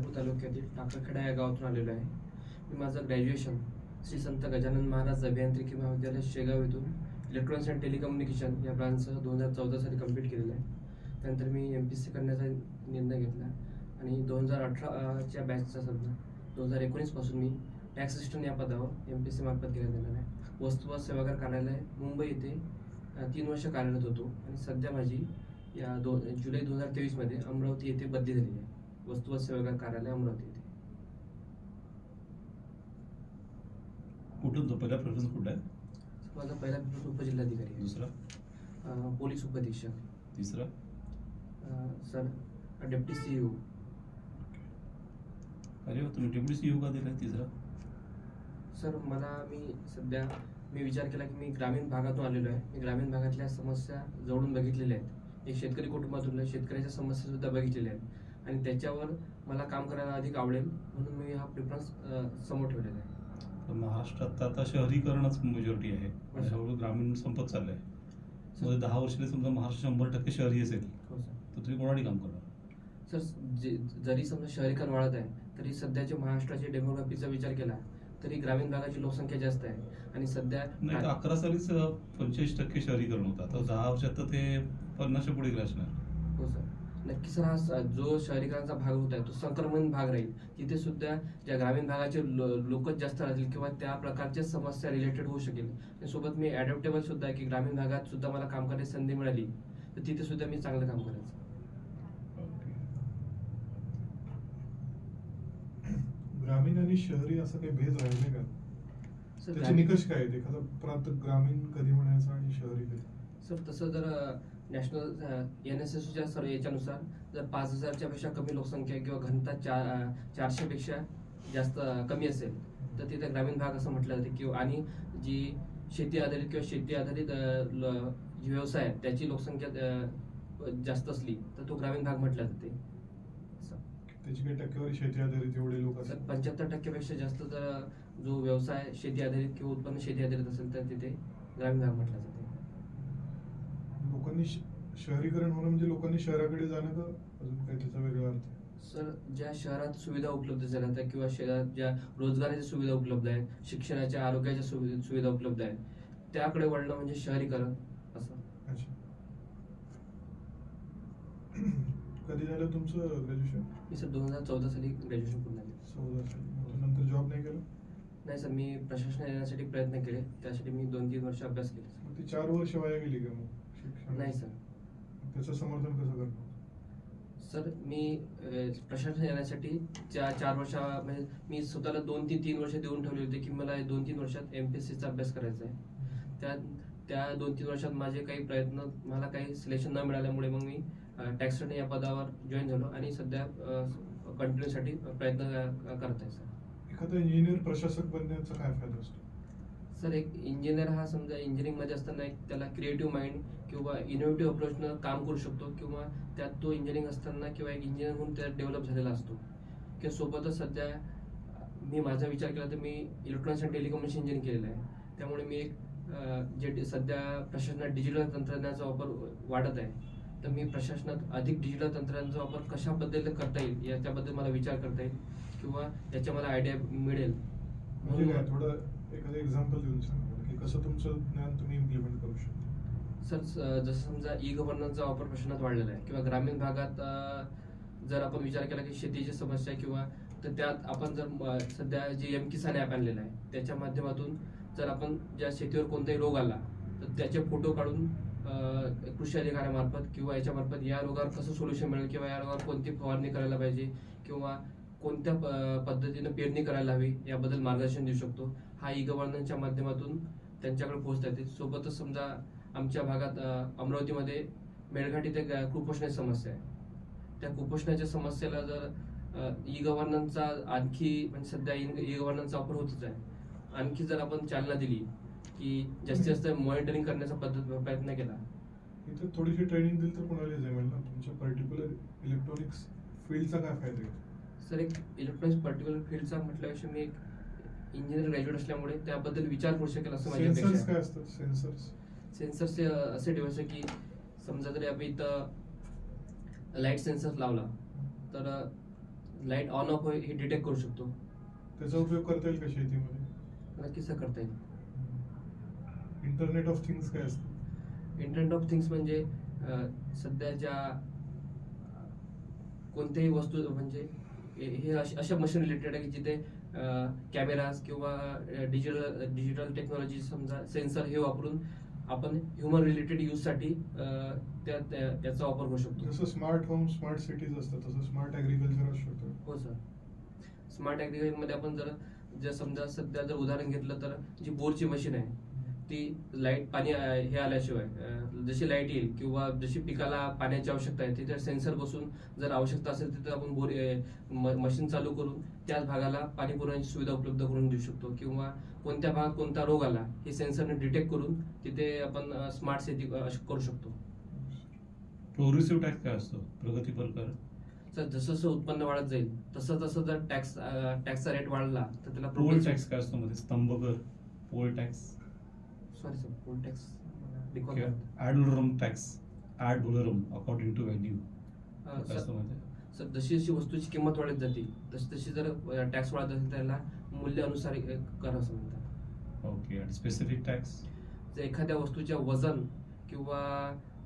रेणापूर तालुक्यातील टाकरखेडा या गावातून आलेलो आहे. मी माझं ग्रॅज्युएशन श्री संत गजानन महाराज अभियांत्रिकी महाविद्यालय शेगाव येथून इलेक्ट्रॉनिक्स अँड टेलिकम्युनिकेशन या ब्रांचसह दोन हजार चौदा साली कंप्लीट केलेलं आहे. त्यानंतर मी एम पी सी करण्याचा निर्णय घेतला आणि दोन हजार अठराच्या बॅचचा सध्या दोन हजार एकोणीसपासून मी टॅक्स असिस्टंट या पदावर एम पी सी मार्फत घेण्यात येणार आहे वस्तू व सेवागार कार्यालय मुंबई येथे तीन वर्ष कार्यरत होतो आणि सध्या माझी या दो जुलै दोन हजार तेवीसमध्ये अमरावती येथे बदली झाली आहे. वस्तू व सेवागार कार्यालय अमरावती येथे. कुठून तो? पहिला प्रेफरन्स कुठला आहे? माझा पहिला पेपर उपजिल्हाधिकारी आहे. दुसरा? अ, पोलीस उपअधीक्षक तिसरा? अ, सर डेप्टी सी ओ. अरे वा, तुम्ही डेप्युटी सीईओ का दिला तिसरा? सर मला मी सध्या मी विचार केला की मी ग्रामीण भागातून आलेलो आहे. मी ग्रामीण भागातल्या समस्या जवळून बघितलेल्या आहेत. एक शेतकरी कुटुंबातून आहे. शेतकऱ्याच्या समस्या सुद्धा बघितलेल्या आहेत. आणि त्याच्यावर मला काम करायला अधिक आवडेल म्हणून मी हा प्रिफरन्स समोर ठेवलेला आहे. महाराष्ट्रात आता शहरीकरणच मेजॉरिटी आहे. आणि हळूहळू ग्रामीण संपत चाललंय. मध्ये दहा वर्षाने समजा महाराष्ट्र शंभर टक्के शहरी असेल हो तर तुम्ही कोणासाठी काम करणार? सर जरी समजा शहरीकरण वाढत आहे तरी सध्याच्या महाराष्ट्राच्या डेमोग्राफीचा विचार केला तरी ग्रामीण भागाची लोकसंख्या जास्त आहे. आणि सध्या नाही अकरा सालीच पंचेचाळीस टक्के शहरीकरण होतं. आता दहा वर्षात तर ते पन्नासच्या पुढे गेलं असणार. हो सर नक्की सर हा जो शहरीकरणाचा भाग होत आहे तो संक्रमण भाग राहील. तिथे सुद्धा ज्या ग्रामीण भागाचे लोकच जास्त राहतील किंवा त्या प्रकारच्या समस्या रिलेटेड होऊ शकेल. आणि सोबत मी ॲडॅप्टेबल सुद्धा आहे की ग्रामीण भागात सुद्धा मला काम करण्याची संधी मिळाली तर तिथे सुद्धा मी चांगलं काम करायचं. ग्रामीण आणि शहरी असं काही भेद राहिले का? त्याचे निकष काय आहेत एखादा प्रांत ग्रामीण कधी म्हणायचा आणि शहरी कधी? सर तसं जर नॅशनल एन एस एसच्या सर याच्यानुसार जर पाच हजारच्या पेक्षा कमी लोकसंख्या किंवा घनता चार अं, चारशे पेक्षा जास्त कमी असेल तर तिथे ग्रामीण भाग असं म्हटलं जाते किंवा आणि जी शेती आधारित किंवा शेती आधारित व्यवसाय आहे त्याची लोकसंख्या जास्त असली तर तो ग्रामीण भाग म्हटला जाते. त्याची काही टक्केवारी शेती आधारित एवढे लोक असतात पंच्याहत्तर टक्क्यापेक्षा जास्त जर जो व्यवसाय शेती आधारित किंवा उत्पन्न शेती आधारित असेल तर तिथे ग्रामीण भाग म्हटला जाते. लोकांनी शहरीकरण होणं म्हणजे लोकांनी शहराकडे जाणं का? अजून काही त्याचा वेगळा अर्थ आहे? सर ज्या शहरात सुविधा उपलब्ध झाल्या आहेत किंवा शहरात ज्या रोजगाराच्या सुविधा उपलब्ध आहेत शिक्षणाच्या आरोग्याच्या सुवि- सुविधा उपलब्ध आहेत त्याकडे वळणं म्हणजे शहरीकरण असं. कधी झालं तुमचं ग्रॅज्युएशन मी सर दोन हजार चौदा साली ग्रॅज्युएशन पूर्ण केलं. चौदा साली. नंतर जॉब नाही केलं? नाही सर मी प्रशासनात येण्यासाठी प्रयत्न केले. त्यासाठी मी दोन तीन वर्ष अभ्यास केले. ती चार वर्ष वाया गेली का मग? नाही सर. त्याचं समर्थन कसं करणार? सर मी प्रशासन येण्यासाठी चार चार वर्षा म्हणजे मी स्वतःला दोन तीन तीन वर्ष देऊन ठेवले होते की मला दोन तीन वर्षात एम पी एस सीचा अभ्यास करायचा आहे. त्या त्या दोन तीन वर्षात माझे काही प्रयत्न मला काही सिलेक्शन न मिळाल्यामुळे मग मी टॅक्स या पदावर जॉईन झालो आणि सध्या कंटिन्यूसाठी प्रयत्न करत आहे सर. एखादा इंजिनियर प्रशासक बनण्याचा काय फायदा असतो? सर एक इंजिनियर हा समजा इंजिनिअरिंगमध्ये असताना एक त्याला क्रिएटिव्ह माइंड किंवा इनोव्हेटिव्ह अप्रोचनं काम करू शकतो किंवा त्यात तो इंजिनिअरिंग असताना किंवा एक इंजिनियर म्हणून त्यात डेव्हलप झालेला असतो. किंवा सोबतच सध्या मी माझा विचार केला तर मी इलेक्ट्रॉनिक्स अँड टेलिकम्युनिकेशन इंजिनिअरिंग केलेलं आहे. त्यामुळे मी एक जे सध्या प्रशासनात डिजिटल तंत्रज्ञानाचा वापर वाढत आहे तर मी प्रशासनात अधिक डिजिटल तंत्रज्ञानाचा वापर कशा पद्धतीने करता येईल याच्याबद्दल मला विचार करता येईल किंवा याच्या मला आयडिया मिळेल. म्हणून थोडं एखादं एक्झाम्पल देऊन सांगा मला की कसं तुमचं ज्ञान तुम्ही इम्प्लिमेंट करू शकता? सर जसं समजा ई गव्हर्नन्सचा वापर प्रश्नात वाढलेला आहे किंवा ग्रामीण भागात जर आपण विचार केला की शेतीची समस्या किंवा तर त्यात आपण जर सध्या जे एम किसान ॲप आणलेलं आहे त्याच्या माध्यमातून जर आपण ज्या शेतीवर कोणताही रोग आला तर त्याचे फोटो काढून कृषी अधिकाऱ्यामार्फत किंवा याच्यामार्फत या रोगावर कसं सोल्युशन मिळेल किंवा या रोगावर कोणती फवारणी करायला पाहिजे किंवा कोणत्या प- पद्धतीनं पेरणी करायला हवी याबद्दल मार्गदर्शन देऊ शकतो. हा ई गव्हर्नन्सच्या माध्यमातून त्यांच्याकडे पोहोचता येते. सोबतच समजा आमच्या भागात अमरावतीमध्ये मेळघाट इथे कुपोषणाची समस्या आहे. त्या कुपोषणाच्या समस्येला जर ई गव्हर्नन्सचा आणखी म्हणजे सध्या ई गव्हर्नन्सचा वापर होतच आहे. आणखी जर आपण चालना दिली की जास्तीत जास्त मॉनिटरिंग करण्याचा पद्धत प्रयत्न केला. इथं थोडीशी ट्रेनिंग दिली तर कोणाला जमेल ना? तुमच्या पर्टिक्युलर इलेक्ट्रॉनिक्स फील्डचा काय फायदा आहे? सर एक इलेक्ट्रॉनिक्स पर्टिक्युलर फील्डचा म्हटल्यापेक्षा मी एक इंजिनियर ग्रॅज्युएट असल्यामुळे त्याबद्दल विचार करू शकेल असं माझी सेन्सर्स काय. असतात? असे डिव्हाइस आहे की समजा जरी आपण इथं लाइट सेन्सर लावला तर लाइट ऑन ऑफ हे डिटेक्ट करू शकतो. त्याचा उपयोग करता येईल का शेतीमध्ये? नक्कीच करता येईल. इंटरनेट ऑफ थिंग्स काय असतं? इंटरनेट ऑफ थिंग्स म्हणजे सध्याच्या कोणत्याही वस्तू म्हणजे हे अशा मशीन रिलेटेड आहे की जिथे कॅमेराज किंवा डिजिटल डिजिटल टेक्नॉलॉजी समजा सेन्सर हे वापरून आपण ह्युमन रिलेटेड यूजसाठी त्या त्या- त्याचा वापर करू शकतो. जसं स्मार्ट होम स्मार्ट सिटीज असतात तसं स्मार्ट ऍग्रिकल्चर असू शकतं. हो सर स्मार्टमध्ये आपण जर जर समजा सध्या जर उदाहरण घेतलं तर जी बोरची मशीन आहे ती लाइट पाणी हे आल्याशिवाय जशी लाइट येईल किंवा जशी पिकाला पाण्याची आवश्यकता आहे तिथे सेन्सर बसून जर आवश्यकता असेल तिथे आपण बोर मशीन चालू करून त्याच भागाला पाणी पुरवण्याची सुविधा उपलब्ध करून देऊ शकतो. किंवा कोणत्या भागात कोणता रोग आला हे सेन्सरने डिटेक्ट करून तिथे आपण स्मार्ट शेती करू शकतो. प्रोग्रेसिव्ह टॅक्स काय असतो? प्रगतीपर कर तर जसं जसं उत्पन्न वाढत जाईल तसं तसं जर टॅक्स टॅक्सचा रेट वाढला तर त्याला टॅक्स काय असतो मध्ये? स्तंभ कर poll tax? Sorry sir poll tax valorem tax ad valorem according to value sir जशी जशी वस्तूची किंमत वाढत जाते तशी तशी जर टॅक्स वाढत असेल त्याला मूल्य अनुसार अ, कर असं म्हणतात. ओके आणि स्पेसिफिक टॅक्स जर एखाद्या वस्तूच्या वजन किंवा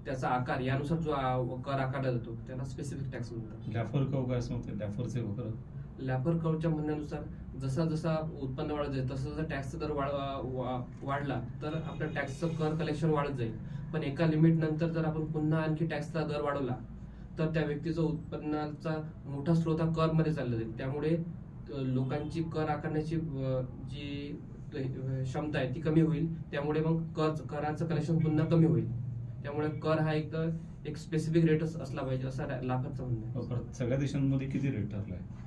त्याचा आकार यानुसार जो कर आकारला जातो त्याला स्पेसिफिक टॅक्स म्हणतात. लॅफर कव काय असं म्हणते लॅफरचे वगैरे लॅपर कर्वच्या म्हणण्यानुसार जसा जसा उत्पन्न वाढत जाईल तसं जसं टॅक्सचा दर वाढवा वा- वाढला तर आपल्या टॅक्सचं कर कलेक्शन वाढत जाईल. पण एका लिमिट नंतर जर आपण पुन्हा आणखी टॅक्सचा दर वाढवला तर त्या व्यक्तीचा उत्पन्नाचा मोठा स्रोत हा करमध्ये चालला जाईल. त्यामुळे लोकांची कर आकारण्याची जी क्षमता आहे ती कमी होईल. त्यामुळे मग कर कराचं कलेक्शन पुन्हा कमी होईल. त्यामुळे कर हा एक एक स्पेसिफिक रेटच असला पाहिजे असा लाफरचं म्हणणं हो, सगळ्या देशांमध्ये किती रेट ठरला आहे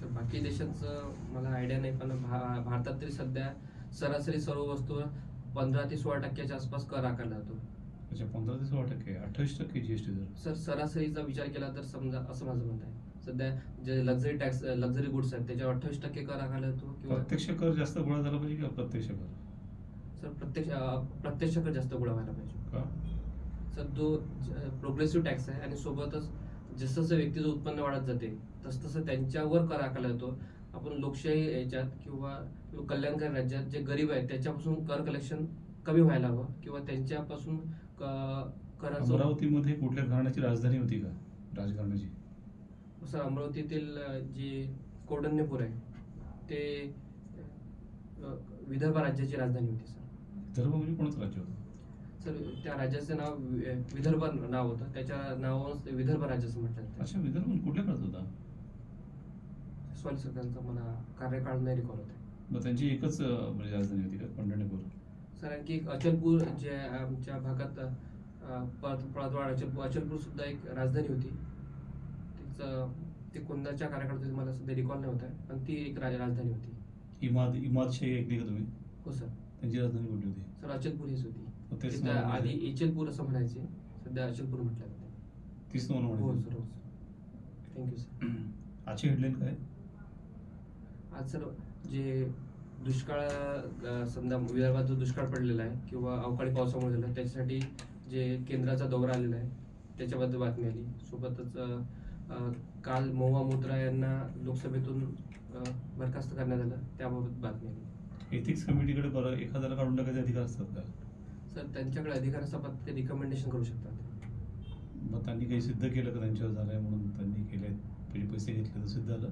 तर बाकी देशांचं मला आयडिया नाही पण भा- भारतात तरी सध्या सरासरी सर्व वस्तूवर पंधरा ते सोळा टक्क्याच्या आसपास कर आकारला जातो. अच्छा पंधरा ते सोळा टक्के? अठ्ठावीस टक्के जीएसटी दर सर सरासरीचा विचार केला तर समजा असं माझं मत आहे. सध्या जे लक्झरी टॅक्स लक्झरी गुड्स आहेत त्याच्यावर अठ्ठावीस टक्के कर आकारला जातो किंवा प्रत्यक्ष कर जास्त गोळा झाला पाहिजे का प्रत्यक्ष कर? सर प्रत्यक्ष प्रत्यक्ष कर जास्त गोळा व्हायला पाहिजे. का? सर जो प्रोग्रेसिव्ह टॅक्स आहे आणि सोबतच जसं जसं व्यक्तीचं उत्पन्न वाढत जाते तसं तसं त्यांच्यावर कर आकारला जातो. आपण लोकशाही याच्यात किंवा कल्याणकारी राज्यात जे गरीब आहेत त्याच्यापासून कर कलेक्शन कमी व्हायला हवं किंवा त्यांच्यापासून कराचं अमरावतीमध्ये कुठल्या घराण्याची राजधानी होती का? राजघराण्याची सर अमरावतीतील जे कौंडण्यपूर आहे ते विदर्भ राज्याची राजधानी होती सर. विदर्भ म्हणजे कोणतं राज्य होतं? सर त्या राज्याचं नाव विदर्भ नाव होतं. त्याच्या नावावरून ते विदर्भ राज्य असं म्हटलं. अच्छा विदर्भ म्हणजे कुठल्या काळात होता? सॉरी सर त्यांचा मला कार्यकाळ नाही रिकॉल होत मग त्यांची एकच म्हणजे राजधानी होती का? पंढरपूर. सर आणखी एक अचलपूर जे आमच्या भागात पळतवाड अचलपूर अचलपूर सुद्धा एक राजधानी होती. तिचं ते कोणत्याच्या कार्यकाळात मला सध्या रिकॉल नाही होत आहे पण ती एक राज- राजधानी होती. इमाद इमादशाही ऐकली का तुम्ही? हो सर. त्यांची राजधानी कुठली होती? सर अचलपूर हीच होती. तेच तिथं मला आधी म्हणायचं. एचलपूर असं म्हणायचे सध्या अचलपूर म्हटलं जाते. तीच तुम्हाला हो सर हो सर थँक्यू सर आजची हेडलाईन काय? आज सर जे दुष्काळ अ, समजा विदर्भात जो दुष्काळ पडलेला आहे किंवा अवकाळी पावसामुळे झाला त्याच्यासाठी जे केंद्राचा दौरा आलेला आहे त्याच्याबद्दल बातमी आली. सोबतच अ, अ, काल मोवा मुत्रा यांना लोकसभेतून अ, बरखास्त करण्यात आलं त्याबाबत बातमी आली. एथिक्स कमिटीकडे बरं एखाद्याला काढून टाकायचे अधिकार असतात का? सर त्यांच्याकडे अधिकार असतात ते रिकमेंडेशन करू शकतात. मग त्यांनी काही सिद्ध केलं का त्यांच्यावर झालंय म्हणून त्यांनी केले? म्हणजे पैसे घेतले तर सिद्ध झालं?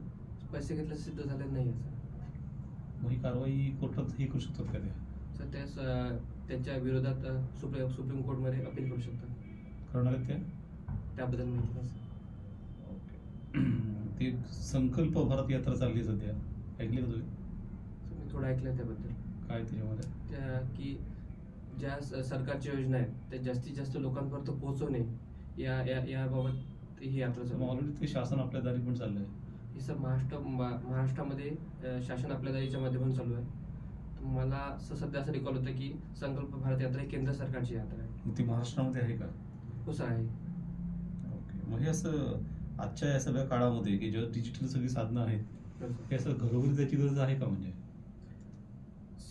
पैसे घेतले सिद्ध झाले नाही आहे सर. मग ही कारवाई कोर्टात ही करू शकतात का त्या सर त्यास अ, त्यांच्या विरोधात अ, सुप्रीम सुप्रीम कोर्टमध्ये अपील करू शकतात. करणार आहेत त्या त्याबद्दल माहिती नाही सर. ओके. ती संकल्प भारत यात्रा चालली आहे सध्या. ऐकली का तुम्ही? सर, मी थोडं ऐकलं त्याबद्दल. काय त्याच्यामध्ये? त्या की ज्या सरकारच्या योजना आहेत त्या जास्तीत जास्त लोकांपर्यंत पोहोचवणे या या याबाबत ही यात्रा चालू आहे. ऑलरेडी ते शासन आपल्या दारी पण चाललंय. ही सर महाराष्ट्र मा- महाराष्ट्रामध्ये अ, शासन आपल्या दारीच्या माध्यमातून चालू आहे. तर मला असं सध्या असं रिकॉल होतं की संकल्प भारत यात्रा ही केंद्र सरकारची यात्रा आहे. मग ती महाराष्ट्रामध्ये आहे का? हो सर आहे. ओके. मग हे असं आजच्या या सगळ्या काळामध्ये की जेव्हा डिजिटल सगळी साधनं आहेत हो, सर. हे असं घरोघरी त्याची गरज आहे का म्हणजे?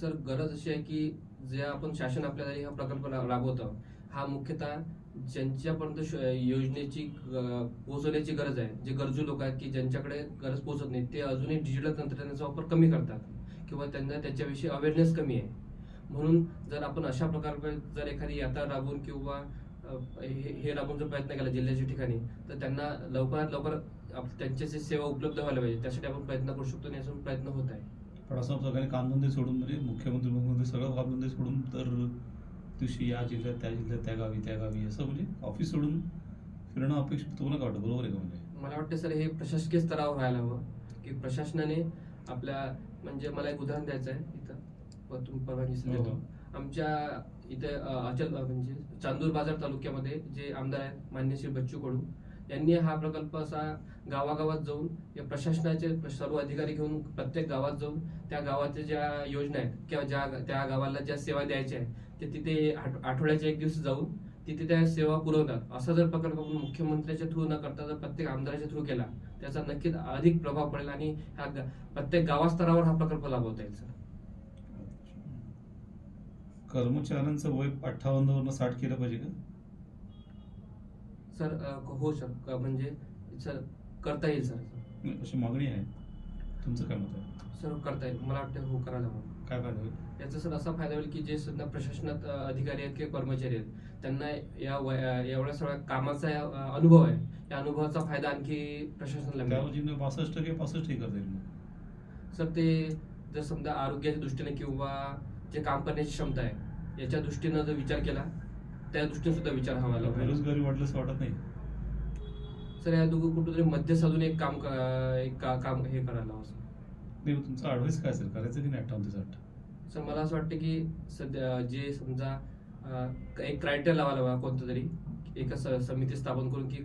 सर गरज अशी आहे की जे आपण शासन आपल्याला हा प्रकल्प रा- राबवतो हा मुख्यतः ज्यांच्यापर्यंत श- योजनेची पोहोचवण्याची गरज आहे जे गरजू लोक आहेत की ज्यांच्याकडे गरज पोहोचत नाही ते अजूनही डिजिटल तंत्रज्ञानाचा वापर कमी करतात किंवा त्यांना त्याच्याविषयी अवेअरनेस कमी आहे. म्हणून जर आपण अशा प्रकारे जर एखादी यात्रा राबवून किंवा हे राबवून जर प्रयत्न केला जिल्ह्याच्या ठिकाणी तर त्यांना लवकरात लवकर आप- सेवा उपलब्ध व्हायला पाहिजे. त्यासाठी आपण प्रयत्न करू शकतो आणि याचा प्रयत्न होत आहे. असं सगळ्यांनी कामधंदे सोडून म्हणजे मुख्यमंत्री मुख्यमंत्री सगळं कामधंदे सोडून तर दिवशी या जिल्ह्यात त्या जिल्ह्यात त्या गावी त्या गावी असं म्हणजे ऑफिस सोडून फिरणं अपेक्षित तुम्हाला काय वाटतं? बरोबर आहे का म्हणजे? मला वाटतं सर हे प्रशासकीय स्तरावर व्हायला हवं की प्रशासनाने आपल्या म्हणजे मला एक उदाहरण द्यायचं आहे इथं. तुम्ही परवानगी हो. देतो आमच्या इथे अचल म्हणजे चांदूर बाजार तालुक्यामध्ये जे आमदार आहेत मान्य श्री बच्चू कडू यांनी हा प्रकल्प असा गावागावात जाऊन या प्रशासनाचे सर्व अधिकारी घेऊन प्रत्येक गावात जाऊन त्या गावाच्या ज्या योजना आहेत किंवा ज्या त्या गावाला ज्या सेवा द्यायच्या आहेत ते तिथे आठ- आठवड्याचे एक दिवस जाऊन तिथे त्या सेवा पुरवतात. असा जर प्रकल्प आपण मुख्यमंत्र्याच्या थ्रू न करता जर प्रत्येक आमदाराच्या थ्रू केला त्याचा नक्कीच अधिक प्रभाव पडेल आणि ह्या प्रत्येक गावास्तरावर हा प्रकल्प राबवता येईल सर. कर्मचाऱ्यांचं वय अठ्ठावन्न वरनं साठ केलं पाहिजे का? सर हो सर. म्हणजे सर करता येईल सर. अशी मागणी आहे. तुमचं काय मत आहे? सर करता येईल. मला वाटतं हो करायला काय फायदा होईल? याचा सर असा फायदा होईल की जे सध्या प्रशासनात अधिकारी आहेत किंवा कर्मचारी आहेत त्यांना या एवढ्या सगळ्या कामाचा अनुभव आहे. या अनुभवाचा फायदा आणखी प्रशासनाला बासष्ट टक्के पासष्ट हे करता येईल सर ते जर समजा आरोग्याच्या दृष्टीने किंवा जे काम करण्याची क्षमता आहे याच्या दृष्टीनं जर विचार केला त्या दृष्टीने सुद्धा विचार हवा बेरोजगारी वाढलं असं वाटत नाही. सर या दोघं कुठेतरी मध्य साधून एक काम एक का- काम हे करायला हवं सर. नाही तुमचा ऍडवाइस काय असेल करायचं की नाही अठ्ठावन्न ते सर मला असं वाटतं की सध्या जे समजा एक क्रायटेरिया लावायला हवा कोणतं तरी. एका समिती स्थापन करून की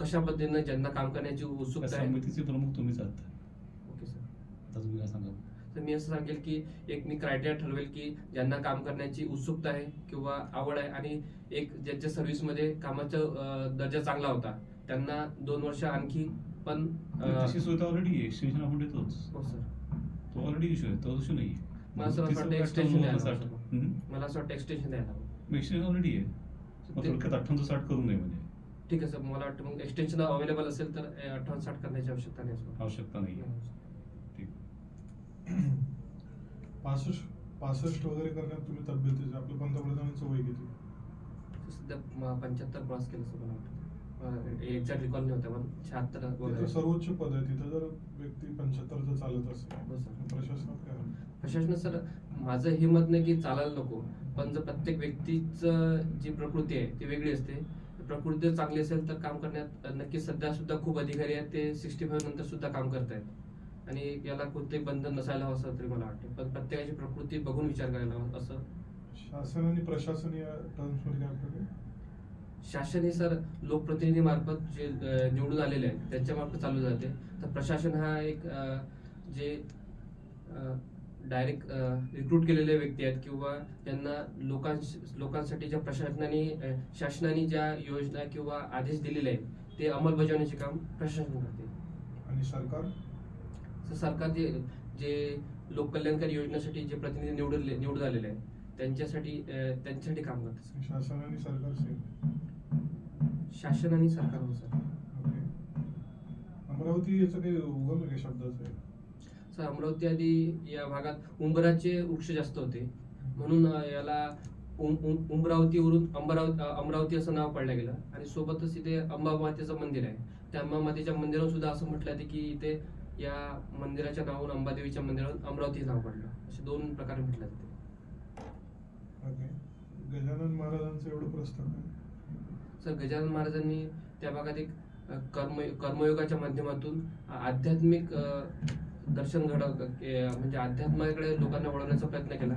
कशा पद्धतीनं ज्यांना काम करण्याची उत्सुकता आहे. समितीचे प्रमुख तुम्हीच आहात. Okay sir. आता तुम्ही काय सांगा तर मी असं सांगेल की एक मी क्रायटेरिया ठरवेल की ज्यांना काम करण्याची उत्सुकता आहे किंवा आवड आहे आणि एक ज्यांच्या सर्व्हिसमध्ये कामाचा दर्जा चांगला होता. त्यांना दोन वर्ष आणखी पण तशी सुविधा ऑलरेडी आहे. एक्सटेन्शन आपण देतोच. हो सर तो ऑलरेडी इश्यू आहे. तो इश्यू नाही मला असं वाटतं extension द्यायला. सर. मला असं वाटतं एक्सटेन्शन द्यायला एक्सटेन्शन ऑलरेडी आहे. थोडक्यात अठ्ठावन्न साठ करू नये म्हणजे ठीक आहे सर मला वाटतं मग एक्सटेन्शन अवेलेबल असेल तर अठ्ठावन्न साठ करण्याची आवश्यकता नाही सर आवश्यकता नाही ठीक. पासष्ट पासष्ट वगैरे करण्यात तुम्ही तब्येतीचे आपलं पंतप्रधानांचं वय किती? सध्या पंच्याहत्तर क्रॉस केलं असं मला वाटतं. एक्झॅक्ट रिकॉल नाही होता पण शहात्तर सर्वोच्च पद आहे. तिथं जर व्यक्ती पंच्याहत्तरचं चालत असेल हो सर. प्रशासनात काय होईल? प्रशासन सर माझं हे मत नाही की चालायला नको पण जर प्रत्येक व्यक्तीचं जी प्रकृती आहे ती वेगळी असते. प्रकृती जर चांगली असेल तर काम करण्यात नक्कीच सध्या सुद्धा खूप अधिकारी आहेत. ते सिक्स्टी फाईव्ह नंतर सुद्धा काम करत आहेत आणि याला कोणतेही बंधन नसायला हवं असं तरी मला वाटतं. पण प्रत्येकाची प्रकृती बघून विचार करायला हवा असं. शासन आणि प्रशासन या टर्म्समध्ये काय शासन हे सर लोकप्रतिनिधी मार्फत जे निवडून आलेले आहेत त्यांच्या मार्फत चालू जाते. तर प्रशासन हा एक जे डायरेक्ट रिक्रूट केलेले व्यक्ती आहेत किंवा ज्यांना लोकांस लोकांसाठी ज्या प्रशासनाने शासनाने ज्या योजना किंवा आदेश दिलेले आहेत ते अंमलबजावण्याचे काम प्रशासन करते. आणि सरकार? सरकार जे जे लोककल्याणकारी योजनेसाठी जे प्रतिनिधी निवडून निवडून आलेले आहेत त्यांच्यासाठी त्यांच्यासाठी काम करते शासन आणि सरकार शासन आणि सरकार हो सर. अमरावती याचं काही उगम आहे शब्दाचं आहे सर? अमरावती आधी या भागात उंबराचे वृक्ष जास्त होते. म्हणून याला उं- उं- उंबरावतीवरून अंबरावती अमरावती असं नाव पडलं गेलं. आणि सोबतच इथे अंबा मातेचं मंदिर आहे. त्या अंबा मातेच्या मंदिरावर सुद्धा असं म्हटलं जाते की इथे या मंदिराच्या नावावरून अंबादेवीच्या मंदिरावरून अमरावती हे नाव पडलं. असे दोन प्रकारे म्हटलं जाते ओके. गजानन महाराजांचं एवढं प्रस्थान आहे. सर गजानन महाराजांनी त्या भागात एक कर्म कर्मयोगाच्या माध्यमातून आध्यात्मिक दर्शन घडव के- म्हणजे अध्यात्माकडे लोकांना वळवण्याचा प्रयत्न केला.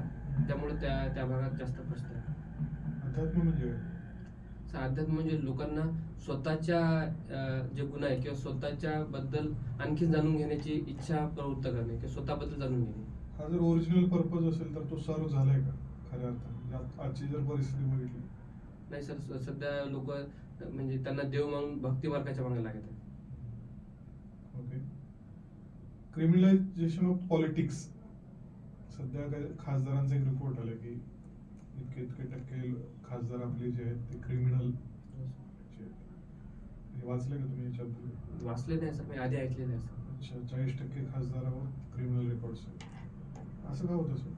त्यामुळे त्या त्या भागात जास्त प्रश्न आहे. अध्यात्म म्हणजे अध्यात्म म्हणजे लोकांना स्वतःच्या जे गुण आहे किंवा स्वतःच्या बद्दल आणखी जाणून घेण्याची इच्छा प्रवृत्त करणे किंवा स्वतःबद्दल जाणून घेणे. हा जर ओरिजिनल पर्पज असेल तर तो सर्व झालाय का? खऱ्या अर्थाने. आजची जर परिस्थिती बघितली. नाही सर सध्या लोक म्हणजे त्यांना देव मागून भक्ती मार्गाच्या मागे लागत आहे ओके. क्रिमिनलायझेशन ऑफ पॉलिटिक्स सध्या काय खासदारांचा एक रिपोर्ट आला की इतके इतके टक्के खासदार आपले जे आहेत ते क्रिमिनल हे वाचले का तुम्ही याच्यात? वाचले नाही सर मी आधी ऐकलेलं आहे सर. अच्छा चाळीस टक्के खासदारावर क्रिमिनल रेकॉर्ड्स आहेत. असं का होतं सर?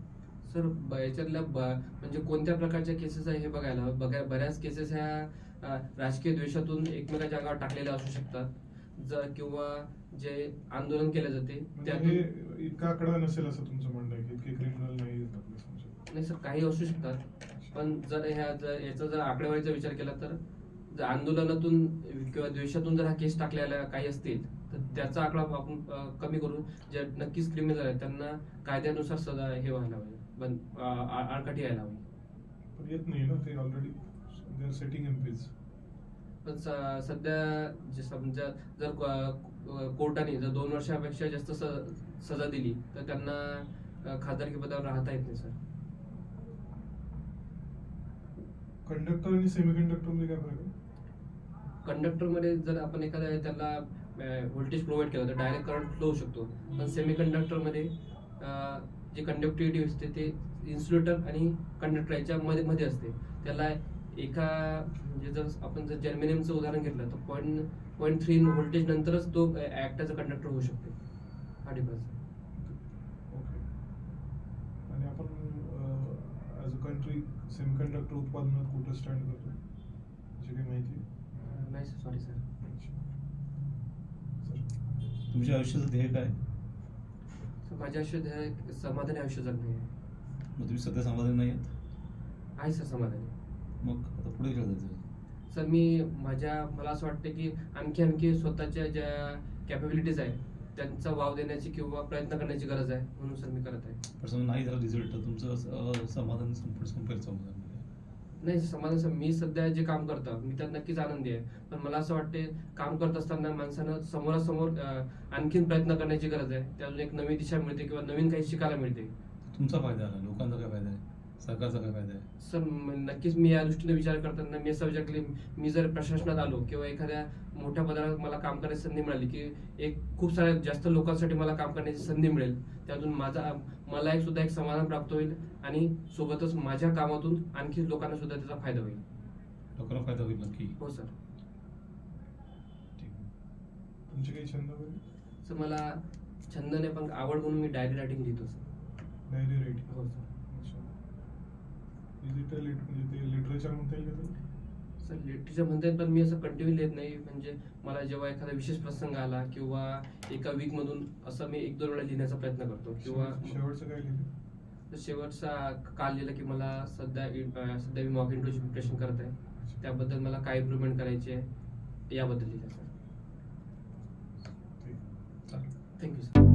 सर याच्यातल्या म्हणजे कोणत्या प्रकारच्या केसेस आहे हे बघायला. बघा बऱ्याच केसेस ह्या राजकीय द्वेषातून एकमेकाच्या अंगावर टाकलेल्या असू शकतात. जर किंवा जे आंदोलन केले जाते म्हणजे त्यातून इतका आकडा नसेल असं तुमचं म्हणणं आहे इतके क्रिमिनल नाही नाही सर काही असू शकतात. पण जर ह्या जर याचा जर आकडेवारीचा विचार केला तर जर आंदोलनातून किंवा द्वेषातून जर हा केस टाकलेला काही असतील तर त्याचा आकडा आपण कमी करून जे नक्कीच क्रिमिनल आहेत त्यांना कायद्यानुसार सजा हे व्हायला हवे बंद यायला हवी पण येत नाही ना ते ऑलरेडी दे आर सेटिंग पीज पण स- सध्या जे समजा जर को- कोर्टाने जर दोन वर्षापेक्षा जास्त स- सजा दिली तर त्यांना अ, खासदारकी पदावर राहता येत नाही सर. कंडक्टर आणि सेमीकंडक्टरमध्ये काय फरक आहे? कंडक्टरमध्ये जर आपण एखाद्या त्याला व्होल्टेज प्रोव्हाइड केलं तर डायरेक्ट करंट फ्लो होऊ शकतो. पण सेमी कंडक्टरमध्ये अं, जी कंडक्टिव्हिटी असते ते इन्सुलेटर आणि कंडक्टर याच्या मध्ये मध्ये असते. त्याला एका म्हणजे जर आपण जर जर्मेनियमचं उदाहरण घेतलं तर पॉईंट पॉईंट थ्री व्होल्टेज नंतरच तो ऍक्ट अ कंडक्टर होऊ शकते. हा डिफरन्स ओके आणि आपण ॲज अ कंट्री सेमीकंडक्टर उत्पादनात कुठं स्टँड करतो? याची काही माहिती आहे? नाही सॉरी सर तुमच्या आयुष्याचं ध्येय काय? सर माझ्या आयुष्यात हे समाधानी आयुष्य जगणे मग तुम्ही सध्या समाधानी नाही आहेत? आहे सर समाधानी. मग आता पुढे काय जायचं? सर मी माझ्या मला असं वाटतं की आणखी आणखी स्वतःच्या ज्या कॅपेबिलिटीज आहेत त्यांचा वाव देण्याची किंवा प्रयत्न करण्याची गरज आहे म्हणून सर मी करत आहे. पण नाही झालं रिझल्ट तुमचं समाधान संपूर्ण संपेल समाधान. नाही समाजाचं मी सध्या जे काम करतो मी त्यात नक्कीच आनंदी आहे. पण मला असं वाटते काम करत असताना माणसानं समोरासमोर आणखीन प्रयत्न करण्याची गरज आहे. त्यातून एक नवी दिशा मिळते किंवा नवीन काही शिकायला मिळते. तुमचा फायदा लोकांचा काय फायदा आहे? सरकारचा काय फायदा आहे सर म- नक्कीच मी या दृष्टीने विचार करताना मी असं विचार केले मी जर प्रशासनात आलो किंवा एखाद्या मोठ्या पदावर मला काम करण्याची संधी मिळाली की एक खूप साऱ्या जास्त लोकांसाठी मला काम करण्याची संधी मिळेल त्यातून माझा मला एक सुद्धा एक समाधान प्राप्त होईल आणि सोबतच माझ्या कामातून आणखी लोकांना सुद्धा त्याचा फायदा होईल. लोकांना फायदा होईल नक्की. हो सर. ठीक आहे. तुमचे काही छंद वगैरे? सर मला छंद नाही पण आवड म्हणून मी डायरी रायटिंग लिहितो सर. डायरी रायटिंग हो सर. डिजिटल लिट म्हणजे ते लिटरेचर म्हणता येईल का ते? सर लिटरेचर म्हणता येईल पण मी असं कंटिन्यू लिहित नाही. म्हणजे मला जेव्हा एखादा विशेष प्रसंग आला किंवा एका वीक मधून असं मी एक दोन वेळा लिहिण्याचा प्रयत्न करतो. किंवा शेवट- शेवटचं काय लिहिलं? शेवटचा काल लिहिलं की मला सध्या सध्या मी मॉक इंटरव्ह्यूची प्रिपरेशन करत आहे. त्याबद्दल मला काय इम्प्रूव्हमेंट करायची आहे याबद्दल लिहिलं सर. ठीक. चालेल थँक्यू सर